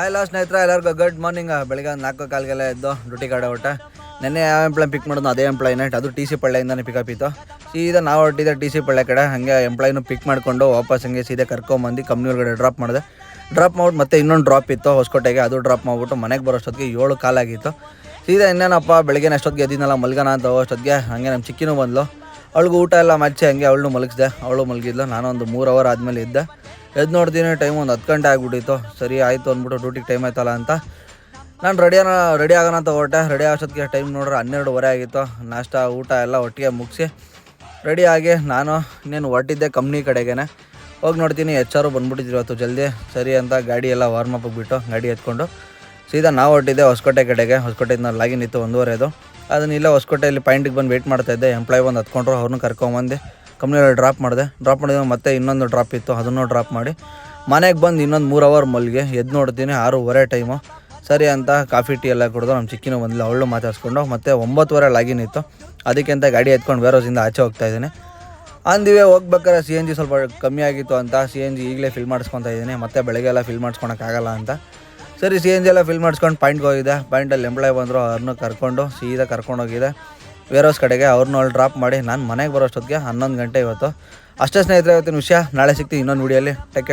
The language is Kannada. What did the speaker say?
ಆಯಲ್ಲ ಸ್ನೇಹಿತರೆ, ಎಲ್ಲರಿಗೂ ಗುಡ್ ಮಾರ್ನಿಂಗ್ ಬೆಳಗ್ಗೆ ಒಂದು ನಾಲ್ಕು ಕಾಲಿಗೆಲ್ಲ ಎದ್ದು ಡ್ಯೂಟಿ ಕಾರ್ಡ್ ಹೊಟ್ಟೆ ನೆನ್ನೆ ಯಾವ ಎಂಪ್ಲಾಯ್ ಪಿಕ್ ಮಾಡೋದು ಅದೇ ಎಂಪ್ಲಾಯ್ ನೈಟ್ ಅದು ಟಿ ಸಿ ಪಳ್ಳೆಯಿಂದನೇ ಪಿಕಪ್ ಇತ್ತು. ಸೀದಾ ನಾವು ಹೊಟ್ಟಿದ್ದೆ ಟಿ ಸಿ ಪಳ್ಳೆ ಕಡೆ. ಹಾಗೆ ಎಂಪ್ಲಾಯ್ನು ಪಿಕ್ ಮಾಡಿಕೊಂಡು ವಾಪಸ್ ಹಂಗೆ ಸೀದಾ ಕರ್ಕೊಂಬಂದು ಕಂಪ್ನಿ ಒಳಗಡೆ ಡ್ರಾಪ್ ಮಾಡಿದೆ. ಡ್ರಾಪ್ ಮಾಡ್ಬಿಟ್ಟು ಮತ್ತೆ ಇನ್ನೊಂದು ಡ್ರಾಪ್ ಇತ್ತು ಹೊಸಕೋಟೆಗೆ. ಅದು ಡ್ರಾಪ್ ಮಾಡಿಬಿಟ್ಟು ಮನೆಗೆ ಬರೋಷ್ಟೊತ್ತಿಗೆ ಏಳು ಕಾಲಾಗಿತ್ತು ಸೀದಾ ಇನ್ನೇನಪ್ಪ ಬೆಳಗ್ಗೆ ಅಷ್ಟೊತ್ತಿಗೆ ಎದ್ದಿನಲ್ಲ ಮಲ್ಗನ ಅಂತ ಅಷ್ಟೊತ್ತಿಗೆ ಹಾಗೆ ನಮ್ಮ ಚಿಕ್ಕಿನೂ ಬಂದ್ಲು. ಅವಳಿಗೂ ಊಟ ಎಲ್ಲ ಮಚ್ಚಿ ಹಂಗೆ ಅವಳನ್ನು ಮಲಗಿಸ್ದೆ. ಅವಳು ಮಲಗಿದ್ಲು. ನಾನು ಒಂದು ಮೂರು ಅವರ್ ಆದಮೇಲೆ ಇದ್ದೆ. ಎದ್ದು ನೋಡ್ತೀನಿ ಟೈಮ್ ಒಂದು ಹತ್ತು ಗಂಟೆ ಆಗಿಬಿಟ್ಟಿತ್ತು. ಸರಿ ಆಯಿತು ಅಂದ್ಬಿಟ್ಟು ಡ್ಯೂಟಿಗೆ ಟೈಮ್ ಆಯ್ತಲ್ಲ ಅಂತ. ನಾನು ರೆಡಿಯಾನ ರೆಡಿ ಆಗೋಣ ಅಂತ ಹೊರಟೆ. ರೆಡಿ ಆಗೋಷ್ಟೊತ್ತಿಗೆ ಟೈಮ್ ನೋಡ್ರೆ ಹನ್ನೆರಡುವರೆ ಆಗಿತ್ತು. ನಾಷ್ಟ, ಊಟ ಎಲ್ಲ ಒಟ್ಟಿಗೆ ಮುಗಿಸಿ ರೆಡಿ ಆಗಿ ನಾನು ಇನ್ನೇನು ಹೊರಟಿದ್ದೆ ಕಂಪ್ನಿ ಕಡೆಗೇನೆ. ಹೋಗಿ ನೋಡ್ತೀನಿ ಎಚ್ ಆರು ಬಂದ್ಬಿಟ್ಟಿದ್ರು ಇವತ್ತು ಜಲ್ದಿ. ಸರಿ ಅಂತ ಗಾಡಿ ಎಲ್ಲ ವಾರ್ಮ್ ಅಪ್ ಬಿಟ್ಟು ಗಾಡಿ ಎತ್ಕೊಂಡು ಸೀದಾ ನಾವು ಹೊರಟಿದ್ದೆ ಹೊಸಕೋಟೆ ಕಡೆಗೆ. ಹೊಸಕೋಟೆಯಿಂದ ಲಾಗಿನ್ ಇತ್ತು ಒಂದೂವರೆದು. ಅದನ್ನ ಇಲ್ಲೇ ಹೊಸಕೋಟೆಯಲ್ಲಿ ಪಾಯಿಂಟಿಗೆ ಬಂದು ವೆಯ್ಟ್ ಮಾಡ್ತಾ ಇದ್ದೆ. ಎಂಪ್ಲಾಯ್ ಬಂದು ಹತ್ಕೊಂಡ್ರು ಅವ್ರನ್ನ ಕರ್ಕೊಂಬಂದು. ಕಂಪ್ನಿಯಲ್ಲಿ ಡ್ರಾಪ್ ಮಾಡಿದೆ. ಡ್ರಾಪ್ ಮಾಡಿದ್ರೆ ಮತ್ತೆ ಇನ್ನೊಂದು ಡ್ರಾಪ್ ಇತ್ತು. ಅದನ್ನು ಡ್ರಾಪ್ ಮಾಡಿ ಮನೆಗೆ ಬಂದು ಇನ್ನೊಂದು ಮೂರು ಅವರ್ ಮಲ್ಲಿಗೆ ಎದ್ದು ನೋಡ್ತೀನಿ, ಆರೂವರೆ ಟೈಮು ಸರಿ ಅಂತ ಕಾಫಿ, ಟೀ ಎಲ್ಲ ಕುಡಿದು ನಮ್ಮ ಚಿಕ್ಕಿನೂ ಬಂದಿಲ್ಲ ಅವಳು ಮಾತಾಡ್ಸ್ಕೊಂಡು ಮತ್ತೆ ಒಂಬತ್ತುವರೆ ಲಾಗಿನ್ ಇತ್ತು. ಅದಕ್ಕಿಂತ ಗಾಡಿ ಎತ್ಕೊಂಡು ಬೇರೋಸಿಂದ ಆಚೆ ಹೋಗ್ತಾ ಇದ್ದೀನಿ. ಅಂದಿವೆ ಹೋಗ್ಬೇಕಾದ್ರೆ ಸಿ ಎನ್ ಜಿ ಸ್ವಲ್ಪ ಕಮ್ಮಿ ಆಗಿತ್ತು ಅಂತ. ಸಿ ಎನ್ ಜಿ ಈಗಲೇ ಫಿಲ್ ಮಾಡಿಸ್ಕೊತಾ ಇದ್ದೀನಿ. ಮತ್ತೆ ಬೆಳಗ್ಗೆ ಎಲ್ಲ ಫಿಲ್ ಮಾಡ್ಸ್ಕೊಳಕ್ಕಾಗಲ್ಲ ಅಂತ. ಸರಿ ಸಿ ಎನ್ ಜಿ ಎಲ್ಲ ಫಿಲ್ ಮಾಡ್ಸ್ಕೊಂಡು ಪಾಯಿಂಟ್ಗೆ ಹೋಗಿದೆ. ಪಾಯಿಂಟಲ್ಲಿ ಎಂಪ್ಲಾಯ್ ಬಂದರು ಅವ್ರನ್ನೂ ಕರ್ಕೊಂಡು, ಸೀದಾ ಕರ್ಕೊಂಡೋಗಿದೆ. ವೇರೋಸ್ ಕಡೆಗೆ ಅವ್ರನ್ನ ಅಲ್ಲಿ ಡ್ರಾಪ್ ಮಾಡಿ ನಾನು ಮನೆಗೆ ಬರೋಷ್ಟೊತ್ತಿಗೆ ಹನ್ನೊಂದು ಗಂಟೆ ಇವತ್ತು. ಅಷ್ಟೇ ಸ್ನೇಹಿತರೆ, ಇವತ್ತಿನ ವಿಷಯ. ನಾಳೆ ಸಿಗ್ತೀನಿ ಇನ್ನೊಂದು ವಿಡಿಯೋಲಿ ಟೆಕ್